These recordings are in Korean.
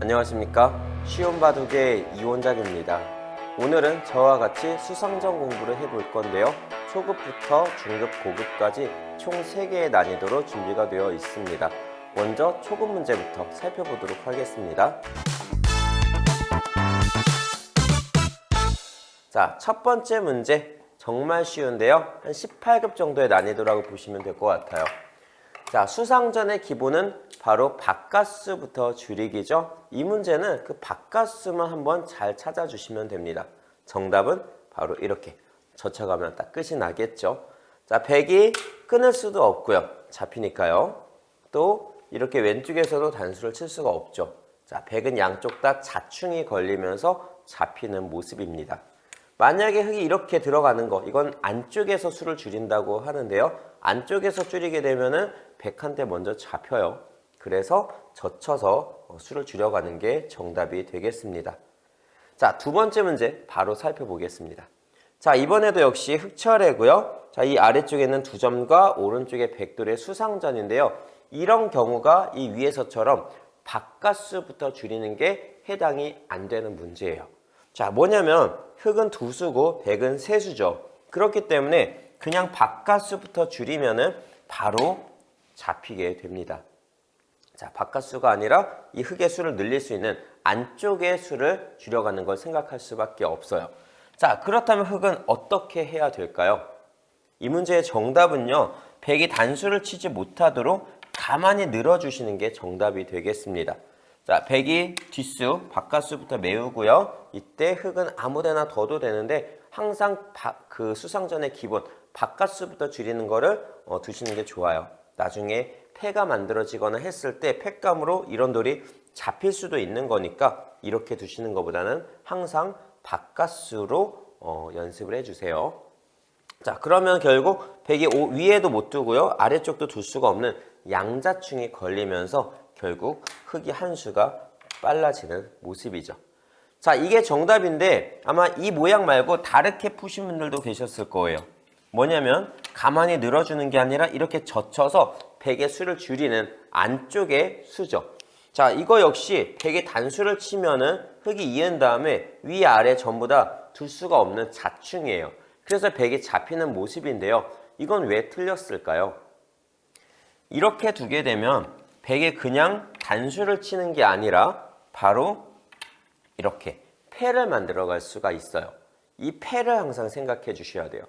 안녕하십니까? 쉬운 바둑의 이원작입니다. 오늘은 저와 같이 수상전 공부를 해볼 건데요. 초급부터 중급, 고급까지 총 3개의 난이도로 준비가 되어 있습니다. 먼저 초급 문제부터 살펴보도록 하겠습니다. 자, 첫 번째 문제. 정말 쉬운데요. 한 18급 정도의 난이도라고 보시면 될 것 같아요 자, 수상전의 기본은 바로 바깥수부터 줄이기죠. 이 문제는 그 바깥수만 한번 잘 찾아주시면 됩니다. 정답은 바로 이렇게 젖혀가면 딱 끝이 나겠죠. 자, 100이 끊을 수도 없고요. 잡히니까요. 또 이렇게 왼쪽에서도 단수를 칠 수가 없죠. 자, 100은 양쪽 다 자충이 걸리면서 잡히는 모습입니다. 만약에 흙이 이렇게 들어가는 거 이건 안쪽에서 수를 줄인다고 하는데요. 안쪽에서 줄이게 되면은 100한테 먼저 잡혀요. 그래서 젖혀서 어, 수를 줄여가는 게 정답이 되겠습니다. 자, 두 번째 문제 바로 살펴보겠습니다. 자, 이번에도 역시 흑철애고요. 자, 이 아래쪽에는 두 점과 오른쪽에 백돌의 수상전인데요. 이런 경우가 이 위에서처럼 바깥수부터 줄이는 게 해당이 안 되는 문제예요. 자, 뭐냐면 흑은 두 수고 백은 세 수죠. 그렇기 때문에 그냥 바깥수부터 줄이면은 바로 잡히게 됩니다. 자, 바깥 수가 아니라 이 흑의 수를 늘릴 수 있는 안쪽의 수를 줄여가는 걸 생각할 수밖에 없어요. 자, 그렇다면 흑은 어떻게 해야 될까요? 이 문제의 정답은요. 백이 단수를 치지 못하도록 가만히 늘어주시는 게 정답이 되겠습니다. 자, 백이 뒷수, 바깥수부터 메우고요. 이때 흑은 아무데나 둬도 되는데 항상 바, 그 수상전의 기본 바깥수부터 줄이는 거를 어, 두시는 게 좋아요. 나중에 패가 만들어지거나 했을 때 팩감으로 이런 돌이 잡힐 수도 있는 거니까 이렇게 두시는 것보다는 항상 바깥수로 어, 연습을 해주세요. 자 그러면 결국 오- 위에도 못 두고요 아래쪽도 둘 수가 없는 양자충이 걸리면서 결국 흙이 한 수가 빨라지는 모습이죠. 자 이게 정답인데 아마 이 모양 말고 다르게 푸신 분들도 계셨을 거예요. 뭐냐면 가만히 늘어주는 게 아니라 이렇게 젖혀서 백의 수를 줄이는 안쪽의 수죠. 자 이거 역시 백의 단수를 치면은 흙이 이은 다음에 위 아래 전부 다 둘 수가 없는 자충이에요. 그래서 백이 잡히는 모습인데요. 이건 왜 틀렸을까요? 이렇게 두게 되면 백에 그냥 단수를 치는 게 아니라 바로 이렇게 패를 만들어 갈 수가 있어요. 이 패를 항상 생각해 주셔야 돼요.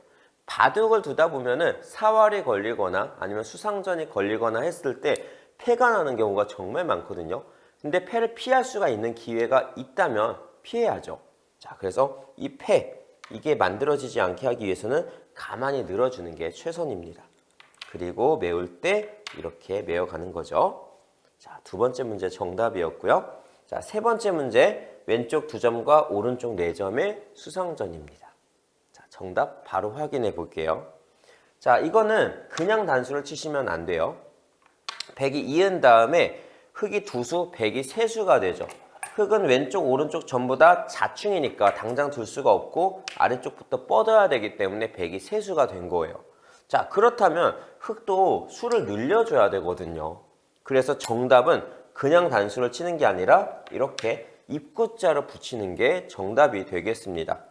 바둑을 두다 보면은 사활이 걸리거나 아니면 수상전이 걸리거나 했을 때 패가 나는 경우가 정말 많거든요. 근데 패를 피할 수가 있는 기회가 있다면 피해야죠. 자, 그래서 이 패, 이게 만들어지지 않게 하기 위해서는 가만히 늘어주는 게 최선입니다. 그리고 메울 때 이렇게 메어가는 거죠. 자, 두 번째 문제 정답이었고요. 자, 세 번째 문제 왼쪽 두 점과 오른쪽 네 점의 수상전입니다. 자, 정답 바로 확인해 볼게요. 자, 이거는 그냥 단수를 치시면 안 돼요. 백이 이은 다음에 흑이 두 수, 백이 세 수가 되죠. 흑은 왼쪽, 오른쪽 전부 다 자충이니까 당장 둘 수가 없고 아래쪽부터 뻗어야 되기 때문에 백이 세 수가 된 거예요. 자, 그렇다면 흑도 수를 늘려줘야 되거든요. 그래서 정답은 그냥 단수를 치는 게 아니라 이렇게 입구자로 붙이는 게 정답이 되겠습니다.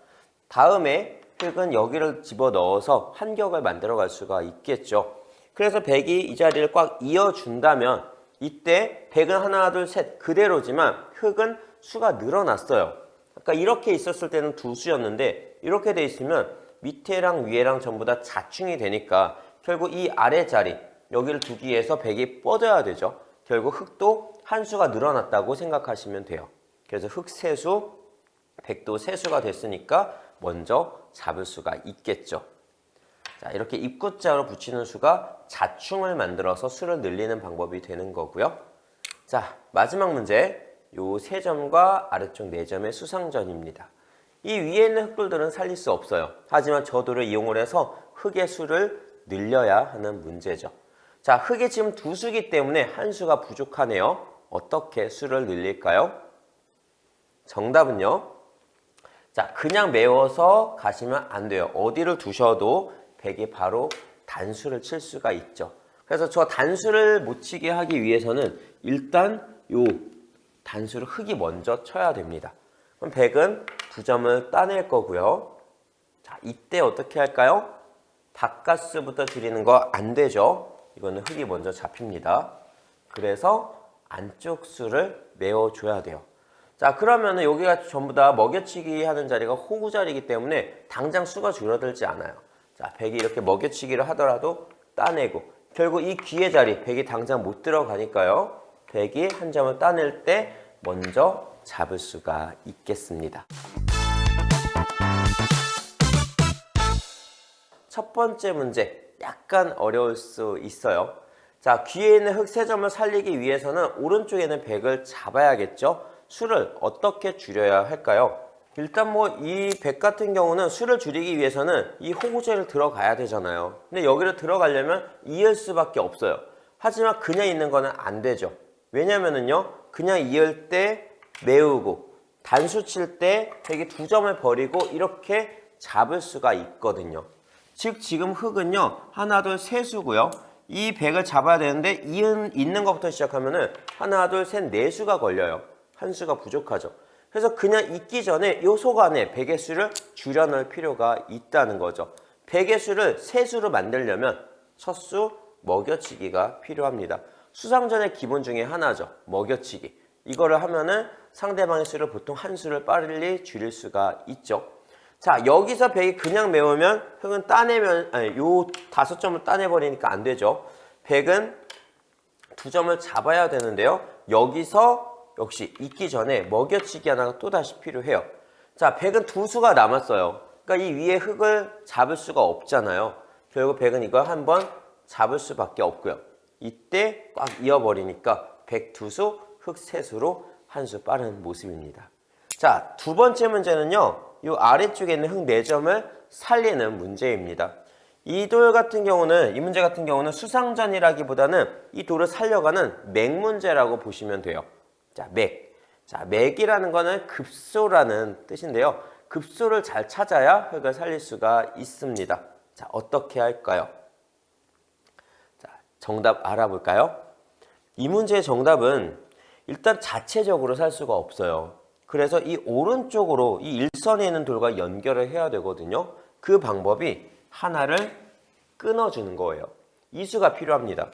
다음에 흙은 여기를 집어 넣어서 한 격을 만들어 갈 수가 있겠죠. 그래서 백이 이 자리를 꽉 이어준다면 이때 백은 하나, 둘, 셋 그대로지만 흙은 수가 늘어났어요. 아까 이렇게 있었을 때는 두 수였는데 이렇게 돼 있으면 밑에랑 위에랑 전부 다 자충이 되니까 결국 이 아래 자리 여기를 두기 위해서 백이 뻗어야 되죠. 결국 흙도 한 수가 늘어났다고 생각하시면 돼요. 그래서 흙 세수, 백도 세수가 됐으니까 먼저 잡을 수가 있겠죠. 자, 이렇게 입구자로 붙이는 수가 자충을 만들어서 수를 늘리는 방법이 되는 거고요. 자, 마지막 문제. 요 세 점과 아래쪽 네 점의 수상전입니다. 이 위에 있는 흙돌들은 살릴 수 없어요. 하지만 저도를 이용을 해서 흙의 수를 늘려야 하는 문제죠. 자, 흙이 지금 두 수기 때문에 한 수가 부족하네요. 어떻게 수를 늘릴까요? 정답은요. 자, 그냥 메워서 가시면 안 돼요. 어디를 두셔도 백이 바로 단수를 칠 수가 있죠. 그래서 저 단수를 못 치게 하기 위해서는 일단 요 단수를 흙이 먼저 쳐야 됩니다. 그럼 100은 두 점을 따낼 거고요. 자, 이때 어떻게 할까요? 바깥수부터 줄이는 거 안 되죠. 이거는 흙이 먼저 잡힙니다. 그래서 안쪽 수를 메워줘야 돼요. 자, 그러면은 여기가 전부 다 먹여치기 하는 자리가 호구 자리이기 때문에 당장 수가 줄어들지 않아요. 자, 100이 이렇게 먹여치기를 하더라도 따내고 결국 이 귀의 자리 100이 당장 못 들어가니까요. 100이 한 점을 따낼 때 먼저 잡을 수가 있겠습니다. 첫 번째 문제 약간 어려울 수 있어요. 자, 귀에 있는 흙 세 점을 살리기 위해서는 오른쪽에 있는 100을 잡아야겠죠. 수를 어떻게 줄여야 할까요? 일단 뭐이100 같은 경우는 수를 줄이기 위해서는 이 호구제를 들어가야 되잖아요. 근데 여기를 들어가려면 이을 수밖에 없어요. 하지만 그냥 있는 거는 안 되죠. 왜냐면은요. 그냥 이을 때 메우고 단수 칠때 100이 두 점을 버리고 이렇게 잡을 수가 있거든요. 즉 지금 흙은요. 하나 둘 셋수고요. 이 100을 잡아야 되는데 이은 있는 것부터 시작하면은 하나 둘 셋 네 수가 걸려요. 한 수가 부족하죠. 그래서 그냥 있기 전에 요속 안에 100의 수를 줄여 넣을 필요가 있다는 거죠. 100의 수를 세 수로 만들려면 첫 수 먹여치기가 필요합니다. 수상전의 기본 중에 하나죠. 먹여치기. 이거를 하면은 상대방의 수를 보통 한 수를 빨리 줄일 수가 있죠. 자, 여기서 100이 그냥 메우면 흙은 따내면, 아니, 요 다섯 점을 따내버리니까 안 되죠. 100은 두 점을 잡아야 되는데요. 여기서 역시 있기 전에 먹여치기 하나가 또 다시 필요해요. 자, 100은 두 수가 남았어요. 그러니까 이 위에 흙을 잡을 수가 없잖아요. 결국 100은 이걸 한 번 잡을 수밖에 없고요. 이때 꽉 이어버리니까 100두 수, 흙 세 수로 한 수 빠른 모습입니다. 자, 두 번째 문제는요. 이 아래쪽에 있는 흙 4점을 살리는 문제입니다. 이 돌 같은 경우는 이 문제 같은 경우는 수상전이라기보다는 이 돌을 살려가는 맥 문제라고 보시면 돼요. 자, 맥. 자, 맥이라는 거는 급소라는 뜻인데요. 급소를 잘 찾아야 흙을 살릴 수가 있습니다. 자, 어떻게 할까요? 자, 정답 알아볼까요? 이 문제의 정답은 일단 자체적으로 살 수가 없어요. 그래서 이 오른쪽으로 이 일선에 있는 돌과 연결을 해야 되거든요. 그 방법이 하나를 끊어주는 거예요. 이수가 필요합니다.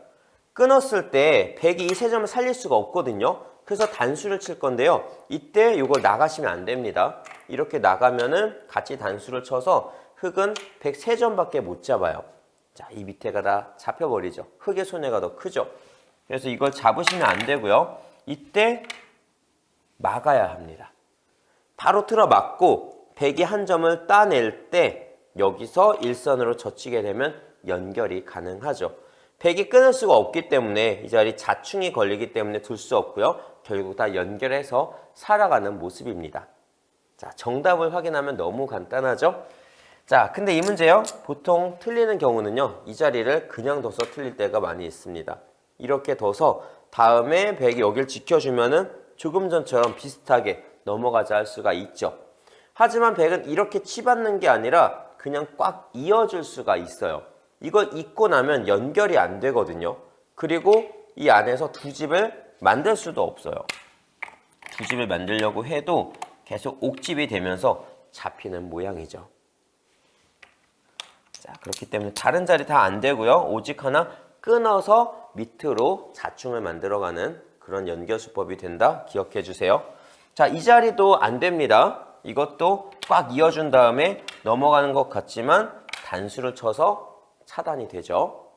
끊었을 때 100이 이 세 점을 살릴 수가 없거든요. 그래서 단수를 칠 건데요. 이때 이걸 나가시면 안 됩니다. 이렇게 나가면은 같이 단수를 쳐서 흙은 103점밖에 못 잡아요. 자, 이 밑에가 다 잡혀버리죠. 흙의 손해가 더 크죠. 그래서 이걸 잡으시면 안 되고요. 이때 막아야 합니다. 바로 틀어 막고 100이 한 점을 따낼 때 여기서 일선으로 젖히게 되면 연결이 가능하죠. 100이 끊을 수가 없기 때문에 이 자리 자충이 걸리기 때문에 둘 수 없고요. 결국 다 연결해서 살아가는 모습입니다. 자, 정답을 확인하면 너무 간단하죠? 자, 근데 이 문제요. 보통 틀리는 경우는요. 이 자리를 그냥 둬서 틀릴 때가 많이 있습니다. 이렇게 둬서 다음에 100이 여길 지켜주면은 조금 전처럼 비슷하게 넘어가자 할 수가 있죠. 하지만 100은 이렇게 치받는 게 아니라 그냥 꽉 이어줄 수가 있어요. 이걸 잊고 나면 연결이 안 되거든요. 그리고 이 안에서 두 집을 만들 수도 없어요. 두 집을 만들려고 해도 계속 옥집이 되면서 잡히는 모양이죠. 자, 그렇기 때문에 다른 자리 다 안 되고요. 오직 하나 끊어서 밑으로 자충을 만들어가는 그런 연결 수법이 된다. 기억해 주세요. 자, 이 자리도 안 됩니다. 이것도 꽉 이어준 다음에 넘어가는 것 같지만 단수를 쳐서 차단이 되죠.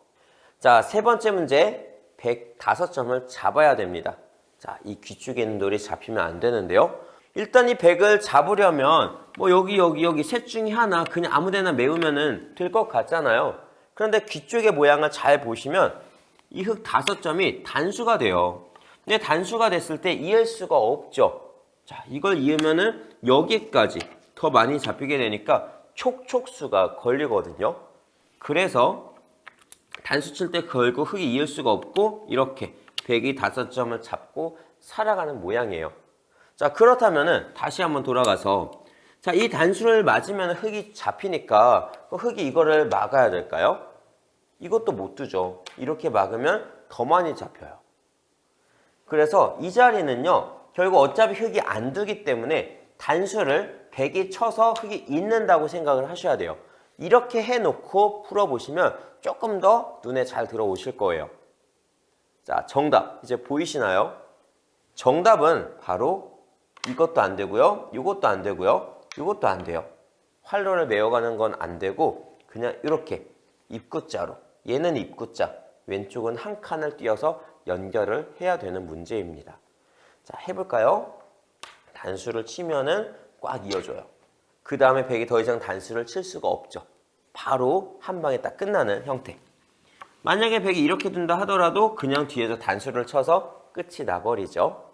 자, 세 번째 문제 105점을 잡아야 됩니다. 자, 이귀 쪽에 있는 돌이 잡히면 안 되는데요. 일단 이 100을 잡으려면 뭐 여기 여기 여기 셋 중에 하나 그냥 아무데나 메우면은 될 것 같잖아요. 그런데 귀 쪽의 모양을 잘 보시면 이 흙 다섯 점이 단수가 돼요. 근데 단수가 됐을 때 이을 수가 없죠. 자, 이걸 이으면은 여기까지 더 많이 잡히게 되니까 촉촉수가 걸리거든요. 그래서 단수 칠때 걸고 흙이 이을 수가 없고 이렇게 100이 다섯 점을 잡고 살아가는 모양이에요. 자, 그렇다면은 다시 한번 돌아가서 자, 이 단수를 맞으면 흙이 잡히니까 그 흙이 이거를 막아야 될까요? 이것도 못 두죠. 이렇게 막으면 더 많이 잡혀요. 그래서 이 자리는요, 결국 어차피 흙이 안 두기 때문에 단수를 백이 쳐서 흙이 있는다고 생각을 하셔야 돼요. 이렇게 해놓고 풀어보시면 조금 더 눈에 잘 들어오실 거예요. 자, 정답. 이제 보이시나요? 정답은 바로 이것도 안 되고요. 이것도 안 되고요. 이것도 안 돼요. 활로를 메어가는 건 안 되고 그냥 이렇게 입구자로 얘는 입구자 왼쪽은 한 칸을 띄어서 연결을 해야 되는 문제입니다. 자 해볼까요? 단수를 치면은 꽉 이어줘요. 그 다음에 백이 더 이상 단수를 칠 수가 없죠. 바로 한 방에 딱 끝나는 형태. 만약에 백이 이렇게 둔다 하더라도 그냥 뒤에서 단수를 쳐서 끝이 나버리죠.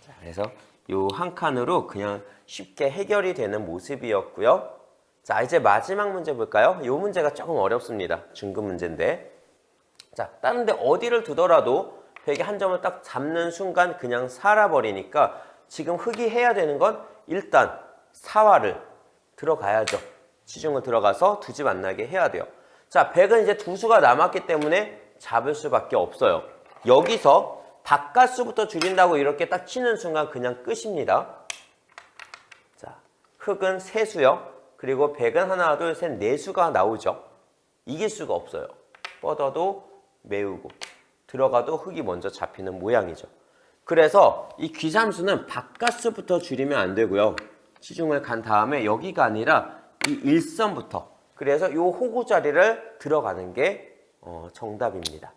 자, 그래서 요한 칸으로 그냥 쉽게 해결이 되는 모습이었고요. 자, 이제 마지막 문제 볼까요? 요 문제가 조금 어렵습니다. 중급 문제인데. 자, 다른 데 어디를 두더라도 백이 한 점을 딱 잡는 순간 그냥 살아버리니까 지금 흙이 해야 되는 건 일단 사화를 들어가야죠. 치중을 들어가서 두집안 나게 해야 돼요. 자, 백은 이제 두 수가 남았기 때문에 잡을 수밖에 없어요. 여기서 바깥수부터 줄인다고 이렇게 딱 치는 순간 그냥 끝입니다. 자, 흙은 세 수요. 그리고 백은 하나, 둘, 셋, 네 수가 나오죠. 이길 수가 없어요. 뻗어도 메우고 들어가도 흙이 먼저 잡히는 모양이죠. 그래서 이 귀삼수는 바깥수부터 줄이면 안 되고요. 치중을 간 다음에 여기가 아니라 이 일선부터 그래서 이 호구 자리를 들어가는 게 어, 정답입니다.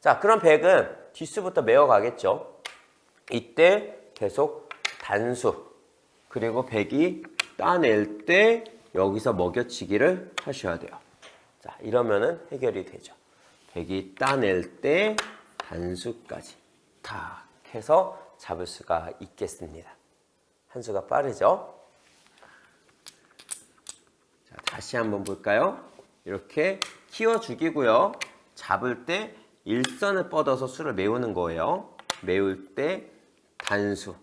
자, 그럼 백은 뒷수부터 메어 가겠죠. 이때 계속 단수 그리고 백이 따낼 때 여기서 먹여치기를 하셔야 돼요. 자, 이러면은 해결이 되죠. 백이 따낼 때 단수까지 탁 해서 잡을 수가 있겠습니다. 한 수가 빠르죠? 자, 다시 한번 볼까요? 이렇게 키워 죽이고요. 잡을 때 일선을 뻗어서 수를 메우는 거예요. 메울 때 단수.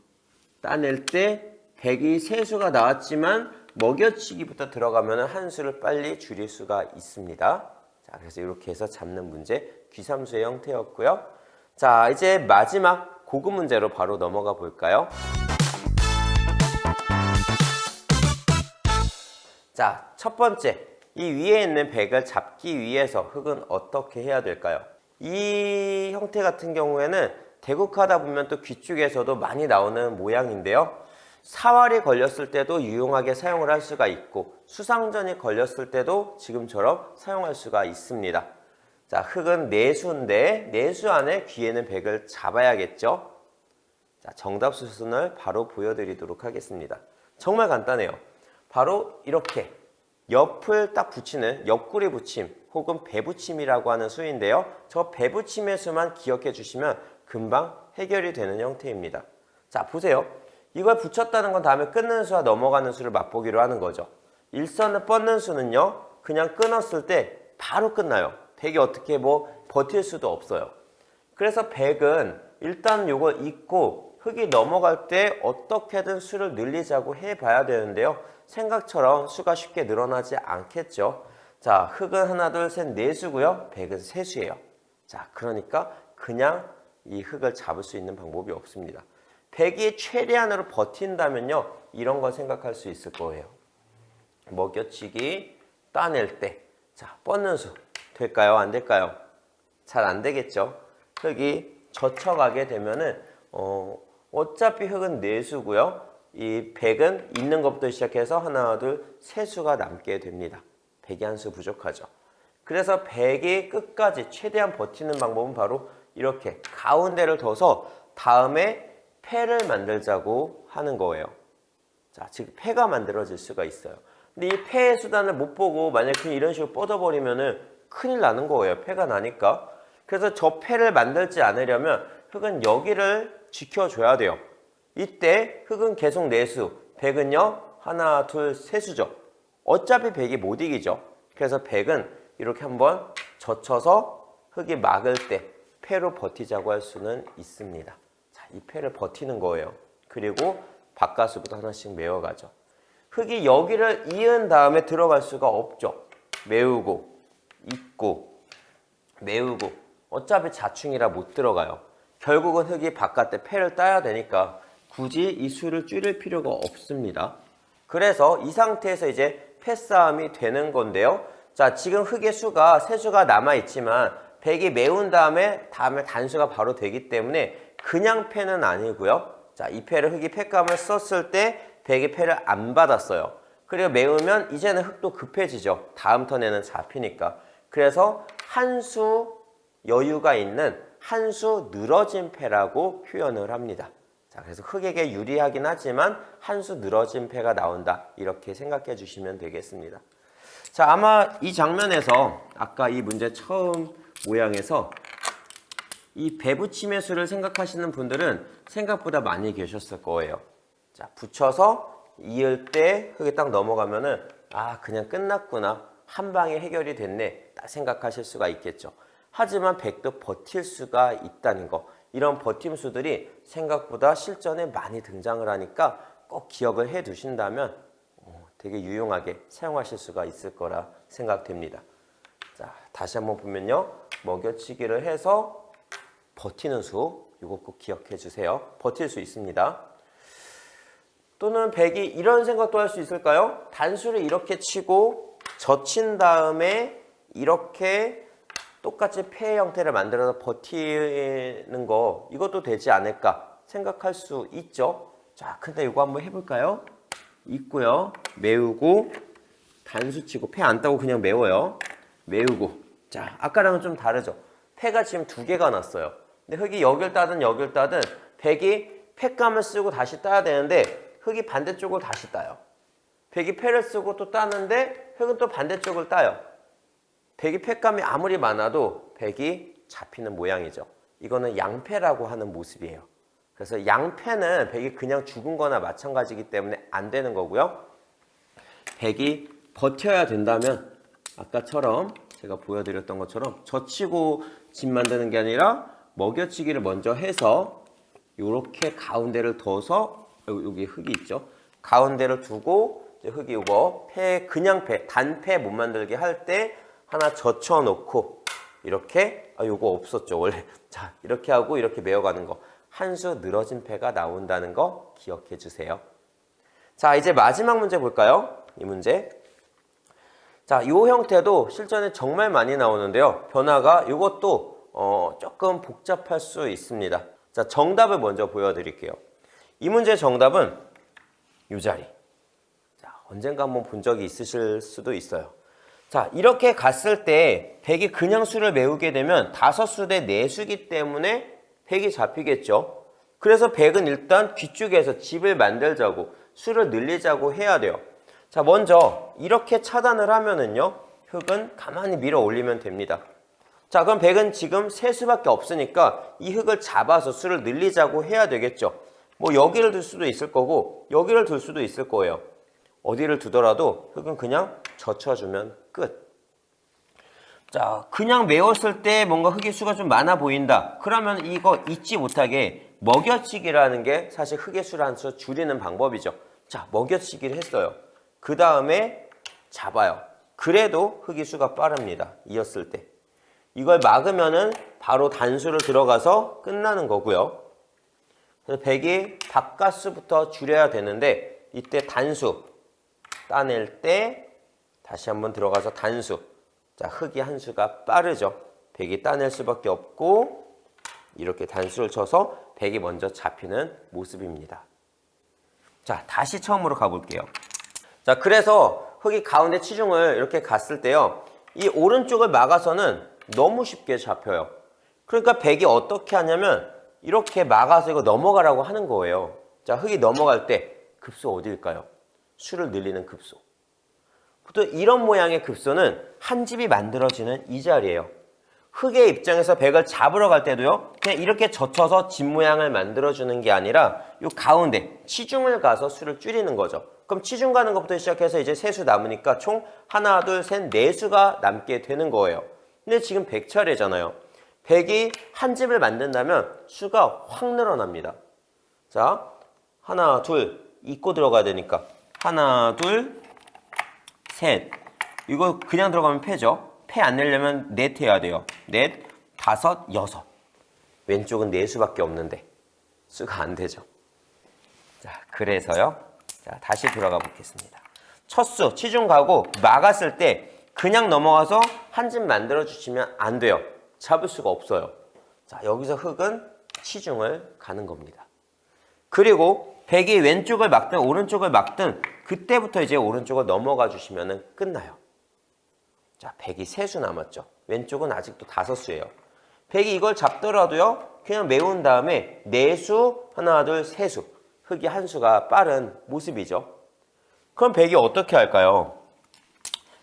따낼 때 백이 세 수가 나왔지만 먹여치기부터 들어가면 한 수를 빨리 줄일 수가 있습니다. 자, 그래서 이렇게 해서 잡는 문제 귀삼수의 형태였고요. 자, 이제 마지막 고급 문제로 바로 넘어가 볼까요? 자, 첫 번째. 이 위에 있는 백을 잡기 위해서 흙은 어떻게 해야 될까요? 이 형태 같은 경우에는 대국하다 보면 또 귀 쪽에서도 많이 나오는 모양인데요. 사활이 걸렸을 때도 유용하게 사용을 할 수가 있고 수상전이 걸렸을 때도 지금처럼 사용할 수가 있습니다. 자, 흙은 내수인데 내수 안에 귀에는 백을 잡아야겠죠. 자, 정답 수순을 바로 보여드리도록 하겠습니다. 정말 간단해요. 바로 이렇게 옆을 딱 붙이는 옆구리 붙임 혹은 배붙임이라고 하는 수인데요. 저 배붙임의 수만 기억해 주시면 금방 해결이 되는 형태입니다. 자, 보세요. 이걸 붙였다는 건 다음에 끊는 수와 넘어가는 수를 맛보기로 하는 거죠. 일선을 뻗는 수는요. 그냥 끊었을 때 바로 끝나요. 백이 어떻게 뭐 버틸 수도 없어요. 그래서 백은 일단 요걸 잊고 흙이 넘어갈 때 어떻게든 수를 늘리자고 해봐야 되는데요. 생각처럼 수가 쉽게 늘어나지 않겠죠. 자, 흙은 하나, 둘, 셋, 네 수고요. 백은 세 수예요. 자, 그러니까 그냥 이 흙을 잡을 수 있는 방법이 없습니다. 백이 최대한으로 버틴다면요. 이런 걸 생각할 수 있을 거예요. 먹여치기, 따낼 때. 자, 뻗는 수. 될까요? 안 될까요? 잘 안 되겠죠. 흙이 젖혀가게 되면은, 어, 어차피 흙은 네 수고요. 이 백은 있는 것부터 시작해서 하나, 둘, 세 수가 남게 됩니다. 백이 한 수 부족하죠. 그래서 백이 끝까지 최대한 버티는 방법은 바로 이렇게 가운데를 둬서 다음에 패를 만들자고 하는 거예요. 자, 즉 패가 만들어질 수가 있어요. 근데 이 패의 수단을 못 보고 만약 그냥 이런 식으로 뻗어버리면은 큰일 나는 거예요. 패가 나니까. 그래서 저 패를 만들지 않으려면 흙은 여기를 지켜줘야 돼요. 이때 흙은 계속 내수, 백은요 하나, 둘, 세 수죠. 어차피 백이 못 이기죠. 그래서 백은 이렇게 한번 젖혀서 흙이 막을 때 패로 버티자고 할 수는 있습니다. 자, 이 패를 버티는 거예요. 그리고 바깥수부터 하나씩 메워가죠. 흙이 여기를 이은 다음에 들어갈 수가 없죠. 메우고, 잇고, 메우고. 어차피 자충이라 못 들어가요. 결국은 흙이 바깥에 패를 따야 되니까 굳이 이 수를 줄일 필요가 없습니다. 그래서 이 상태에서 이제 패싸움이 되는 건데요. 자, 지금 흙의 수가 세 수가 남아 있지만 100이 메운 다음에 다음에 단수가 바로 되기 때문에 그냥 패는 아니고요. 자, 이 패를 흙이 패감을 썼을 때 100이 패를 안 받았어요. 그리고 메우면 이제는 흙도 급해지죠. 다음 턴에는 잡히니까. 그래서 한 수 여유가 있는 한 수 늘어진 패라고 표현을 합니다. 자, 그래서 흙에게 유리하긴 하지만 한 수 늘어진 패가 나온다. 이렇게 생각해 주시면 되겠습니다. 자, 아마 이 장면에서 아까 이 문제 처음 모양에서 이 배붙임의 수를 생각하시는 분들은 생각보다 많이 계셨을 거예요. 자, 붙여서 이을 때 흙이 딱 넘어가면은 아, 그냥 끝났구나. 한 방에 해결이 됐네. 딱 생각하실 수가 있겠죠. 하지만 백도 버틸 수가 있다는 거. 이런 버팀수들이 생각보다 실전에 많이 등장을 하니까 꼭 기억을 해 두신다면 어, 되게 유용하게 사용하실 수가 있을 거라 생각됩니다. 자, 다시 한번 보면요. 먹여치기를 해서 버티는 수, 이거 꼭 기억해 주세요. 버틸 수 있습니다. 또는 백이 이런 생각도 할 수 있을까요? 단수를 이렇게 치고 젖힌 다음에 이렇게 똑같이 폐 형태를 만들어서 버티는 거 이것도 되지 않을까 생각할 수 있죠. 자, 근데 이거 한번 해볼까요? 있고요. 메우고 단수 치고 폐 안 따고 그냥 메워요. 메우고 자, 아까랑은 좀 다르죠. 폐가 지금 두 개가 났어요. 근데 흙이 여길 따든 여길 따든 백이 폐감을 쓰고 다시 따야 되는데 흙이 반대쪽을 다시 따요. 백이 폐를 쓰고 또 따는데 흙은 또 반대쪽을 따요. 백이 폐감이 아무리 많아도 백이 잡히는 모양이죠. 이거는 양패라고 하는 모습이에요. 그래서 양패는 백이 그냥 죽은 거나 마찬가지이기 때문에 안 되는 거고요. 백이 버텨야 된다면 아까처럼 제가 보여드렸던 것처럼 젖히고 집 만드는 게 아니라 먹여치기를 먼저 해서 이렇게 가운데를 둬서 여기, 흙이 있죠. 가운데를 두고 흙이 이거 폐 그냥 폐 단폐 못 만들게 할 때 하나 젖혀 놓고 이렇게 아 요거 없었죠 원래 자 이렇게 하고 이렇게 메어가는 거 한 수 늘어진 폐가 나온다는 거 기억해 주세요. 자 이제 마지막 문제 볼까요? 이 문제 자, 이 형태도 실전에 정말 많이 나오는데요. 변화가 이것도 어, 조금 복잡할 수 있습니다. 자, 정답을 먼저 보여드릴게요. 이 문제 정답은 이 자리. 자, 언젠가 한번 본 적이 있으실 수도 있어요. 자, 이렇게 갔을 때 100이 그냥 수를 메우게 되면 다섯 수대네 수기 때문에 100이 잡히겠죠. 그래서 100은 일단 뒤쪽에서 집을 만들자고 수를 늘리자고 해야 돼요. 자, 먼저 이렇게 차단을 하면은요. 흙은 가만히 밀어 올리면 됩니다. 자, 그럼 100은 지금 세 수밖에 없으니까 이 흙을 잡아서 수를 늘리자고 해야 되겠죠. 뭐 여기를 둘 수도 있을 거고 여기를 둘 수도 있을 거예요. 어디를 두더라도 흙은 그냥 젖혀주면 끝. 자, 그냥 메웠을 때 뭔가 흙의 수가 좀 많아 보인다. 그러면 이거 잊지 못하게 먹여치기라는 게 사실 흙의 수를 한 수 줄이는 방법이죠. 자, 먹여치기를 했어요. 그 다음에 잡아요. 그래도 흙의 수가 빠릅니다. 이었을 때. 이걸 막으면은 바로 단수를 들어가서 끝나는 거고요. 그래서 100이 바깥수부터 줄여야 되는데 이때 단수 따낼 때 다시 한번 들어가서 단수. 자, 흙이 한 수가 빠르죠. 100이 따낼 수밖에 없고 이렇게 단수를 쳐서 100이 먼저 잡히는 모습입니다. 자, 다시 처음으로 가볼게요. 자, 그래서 흙이 가운데 치중을 이렇게 갔을 때요. 이 오른쪽을 막아서는 너무 쉽게 잡혀요. 그러니까 백이 어떻게 하냐면 이렇게 막아서 이거 넘어가라고 하는 거예요. 자, 흙이 넘어갈 때 급소 어디일까요? 수를 늘리는 급소. 보통 이런 모양의 급소는 한 집이 만들어지는 이 자리예요. 흙의 입장에서 백을 잡으러 갈 때도요. 그냥 이렇게 젖혀서 집 모양을 만들어주는 게 아니라 이 가운데 치중을 가서 수를 줄이는 거죠. 그럼 치중 가는 것부터 시작해서 이제 세 수 남으니까 총 하나, 둘, 셋, 네 수가 남게 되는 거예요. 근데 지금 100차례잖아요. 100이 한 집을 만든다면 수가 확 늘어납니다. 자, 하나, 둘, 잊고 들어가야 되니까. 하나, 둘, 셋. 이거 그냥 들어가면 패죠. 패 안 내려면 넷 해야 돼요. 넷, 다섯, 여섯. 왼쪽은 네 수밖에 없는데 수가 안 되죠. 자, 그래서요. 자, 다시 들어가 보겠습니다. 첫 수, 치중 가고 막았을 때 그냥 넘어가서 한 집 만들어 주시면 안 돼요. 잡을 수가 없어요. 자, 여기서 흙은 치중을 가는 겁니다. 그리고 백이 왼쪽을 막든 오른쪽을 막든 그때부터 이제 오른쪽을 넘어가 주시면 끝나요. 자, 백이 세 수 남았죠. 왼쪽은 아직도 다섯 수예요. 백이 이걸 잡더라도요. 그냥 메운 다음에 네 수, 하나, 둘, 세 수. 흙이 한 수가 빠른 모습이죠. 그럼 백이 어떻게 할까요?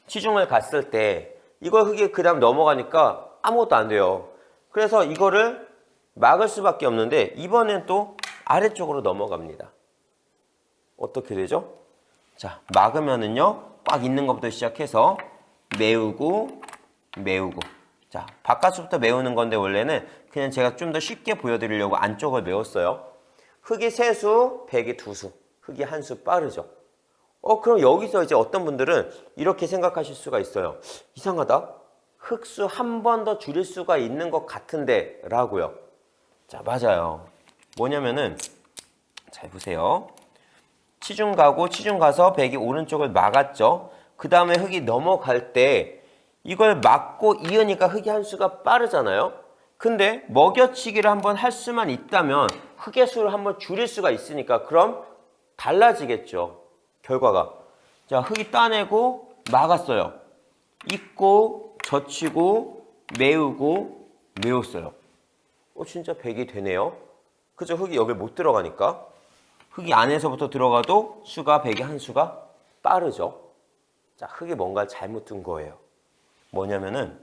치중을 갔을 때 이걸 흙이 그 다음 넘어가니까 아무것도 안 돼요. 그래서 이거를 막을 수밖에 없는데 이번엔 또 아래쪽으로 넘어갑니다. 어떻게 되죠? 자, 막으면은요. 꽉 있는 것부터 시작해서 메우고 메우고 자, 바깥쪽부터 메우는 건데 원래는 그냥 제가 좀 더 쉽게 보여드리려고 안쪽을 메웠어요. 흙이 세 수, 백이 두 수. 흙이 한 수 빠르죠. 어, 그럼 여기서 이제 어떤 분들은 이렇게 생각하실 수가 있어요. 이상하다. 흙수 한 번 더 줄일 수가 있는 것 같은데 라고요. 자, 맞아요. 뭐냐면은 잘 보세요. 치중 가고 치중 가서 백이 오른쪽을 막았죠. 그 다음에 흙이 넘어갈 때 이걸 막고 이으니까 흙이 한 수가 빠르잖아요. 근데 먹여치기를 한번 할 수만 있다면 흙의 수를 한번 줄일 수가 있으니까 그럼 달라지겠죠. 결과가. 자, 흙이 따내고 막았어요. 잊고 젖히고 메우고 메웠어요. 어, 진짜 백이 되네요. 그죠? 흙이 여기 못 들어가니까. 흙이 안에서부터 들어가도 수가 백이 한 수가 빠르죠. 자, 흙이 뭔가 잘못 둔 거예요. 뭐냐면은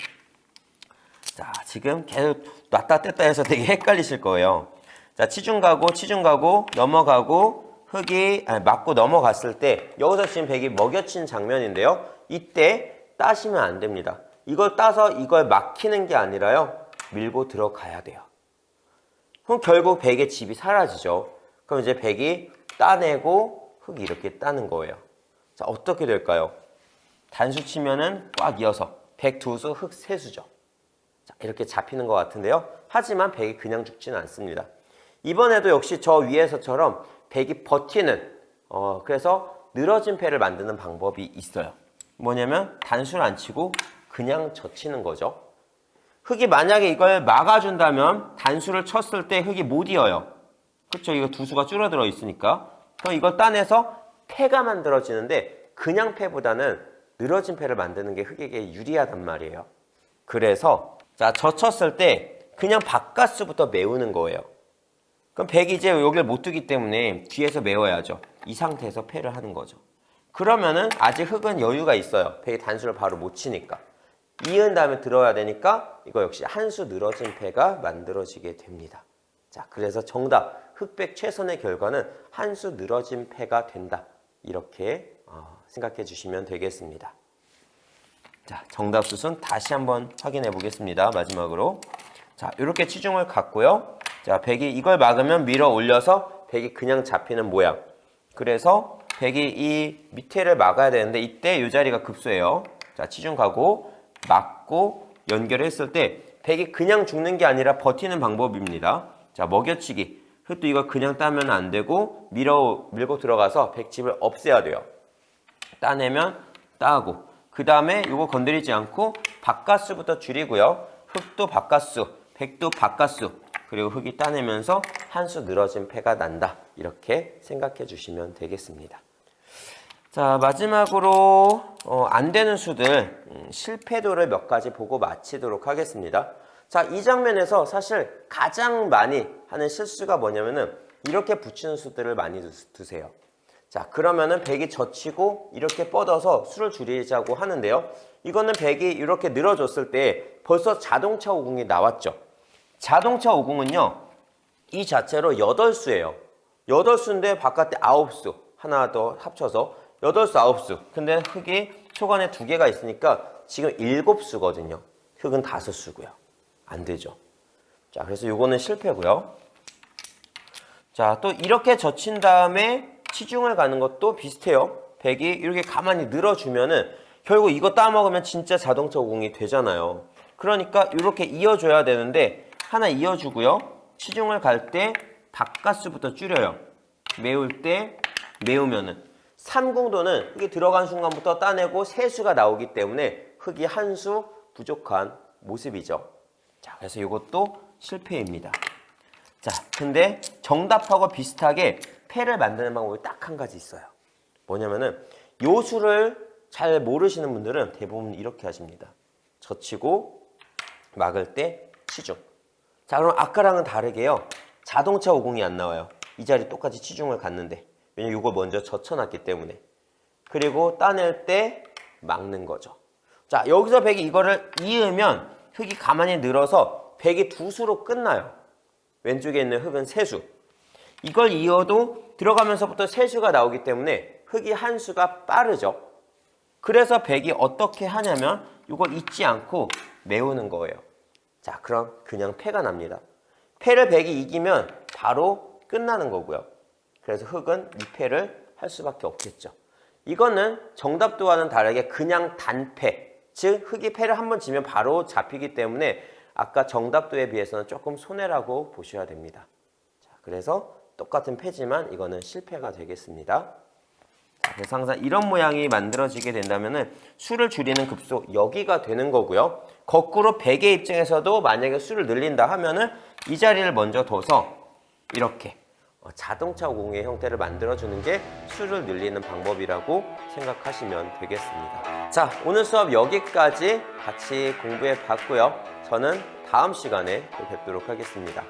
자, 지금 계속 놨다 뗐다 해서 되게 헷갈리실 거예요. 자, 치중 가고 치중 가고 넘어가고 흙이 아니, 맞고 넘어갔을 때 여기서 지금 백이 먹여친 장면인데요. 이때 따시면 안 됩니다. 이걸 따서 이걸 막히는 게 아니라요. 밀고 들어가야 돼요. 그럼 결국 백의 집이 사라지죠. 그럼 이제 백이 따내고 흙이 이렇게 따는 거예요. 자, 어떻게 될까요? 단수 치면은 꽉 이어서 백두 수, 흙세 수죠. 자, 이렇게 잡히는 것 같은데요. 하지만 백이 그냥 죽지는 않습니다. 이번에도 역시 저 위에서처럼 백이 버티는 어, 그래서 늘어진 패를 만드는 방법이 있어요. 뭐냐면 단수를 안 치고 그냥 젖히는 거죠. 흙이 만약에 이걸 막아준다면 단수를 쳤을 때 흙이 못 이어요. 그렇죠? 이거 두 수가 줄어들어 있으니까. 그럼 이걸 따내서 패가 만들어지는데 그냥 패보다는 늘어진 패를 만드는 게 흙에게 유리하단 말이에요. 그래서 자 젖혔을 때 그냥 바깥수부터 메우는 거예요. 그럼 백이 이제 여기를 못 두기 때문에 뒤에서 메워야죠. 이 상태에서 패를 하는 거죠. 그러면은 아직 흙은 여유가 있어요. 백이 단수를 바로 못 치니까. 이은 다음에 들어야 되니까 이거 역시 한 수 늘어진 패가 만들어지게 됩니다. 자, 그래서 정답 흑백 최선의 결과는 한 수 늘어진 패가 된다. 이렇게 어, 생각해 주시면 되겠습니다. 자, 정답 수순 다시 한번 확인해 보겠습니다. 마지막으로. 자, 이렇게 치중을 갖고요. 자, 백이 이걸 막으면 밀어 올려서 백이 그냥 잡히는 모양. 그래서 백이 이 밑에를 막아야 되는데 이때 이 자리가 급소예요. 자, 치중 가고 막고 연결했을 때 백이 그냥 죽는 게 아니라 버티는 방법입니다. 자, 먹여치기. 흙도 이거 그냥 따면 안 되고 밀어 밀고 들어가서 백집을 없애야 돼요. 따내면 따고 그 다음에 이거 건드리지 않고 바깥수부터 줄이고요. 흙도 바깥수, 백도 바깥수 그리고 흙이 따내면서 한 수 늘어진 패가 난다. 이렇게 생각해 주시면 되겠습니다. 자 마지막으로 어, 안 되는 수들 음, 실패도를 몇 가지 보고 마치도록 하겠습니다. 자 이 장면에서 사실 가장 많이 하는 실수가 뭐냐면은 이렇게 붙이는 수들을 많이 두- 두세요. 자 그러면은 백이 젖히고 이렇게 뻗어서 수를 줄이자고 하는데요. 이거는 백이 이렇게 늘어졌을 때 벌써 자동차 오공이 나왔죠. 자동차 오공은요. 이 자체로 8수예요. 8수인데 바깥에 9수. 하나 더 합쳐서 8수, 9수. 근데 흙이 초간에 두 개가 있으니까 지금 7수거든요. 흙은 5수고요. 안 되죠. 자, 그래서 이거는 실패고요. 자, 또 이렇게 젖힌 다음에 치중을 가는 것도 비슷해요. 백이 이렇게 가만히 늘어주면은 결국 이거 따먹으면 진짜 자동차 오공이 되잖아요. 그러니까 이렇게 이어줘야 되는데 하나 이어주고요. 치중을 갈 때 바깥수부터 줄여요. 메울 때 메우면은 삼궁도는 흙이 들어간 순간부터 따내고 세수가 나오기 때문에 흙이 한 수 부족한 모습이죠. 자, 그래서 이것도 실패입니다. 자, 근데 정답하고 비슷하게 패를 만드는 방법이 딱 한 가지 있어요. 뭐냐면은 요 수를 잘 모르시는 분들은 대부분 이렇게 하십니다. 젖히고 막을 때 치중. 자, 그럼 아까랑은 다르게요. 자동차 50이 안 나와요. 이 자리 똑같이 치중을 갔는데. 왜냐면 이걸 먼저 젖혀놨기 때문에. 그리고 따낼 때 막는 거죠. 자, 여기서 백이 이거를 이으면 흙이 가만히 늘어서 백이 두 수로 끝나요. 왼쪽에 있는 흙은 세 수. 이걸 이어도 들어가면서부터 세 수가 나오기 때문에 흙이 한 수가 빠르죠. 그래서 백이 어떻게 하냐면 이걸 잊지 않고 메우는 거예요. 자, 그럼 그냥 패가 납니다. 패를 백이 이기면 바로 끝나는 거고요. 그래서 흙은 이 패를 할 수밖에 없겠죠. 이거는 정답도와는 다르게 그냥 단패, 즉 흙이 패를 한 번 지면 바로 잡히기 때문에 아까 정답도에 비해서는 조금 손해라고 보셔야 됩니다. 자, 그래서 똑같은 패지만 이거는 실패가 되겠습니다. 자, 그래서 항상 이런 모양이 만들어지게 된다면은 수를 줄이는 급소 여기가 되는 거고요. 거꾸로 백의 입장에서도 만약에 수를 늘린다 하면은 이 자리를 먼저 둬서 이렇게 어, 자동차 50의 형태를 만들어주는 게 수를 늘리는 방법이라고 생각하시면 되겠습니다. 자, 오늘 수업 여기까지 같이 공부해 봤고요. 저는 다음 시간에 또 뵙도록 하겠습니다.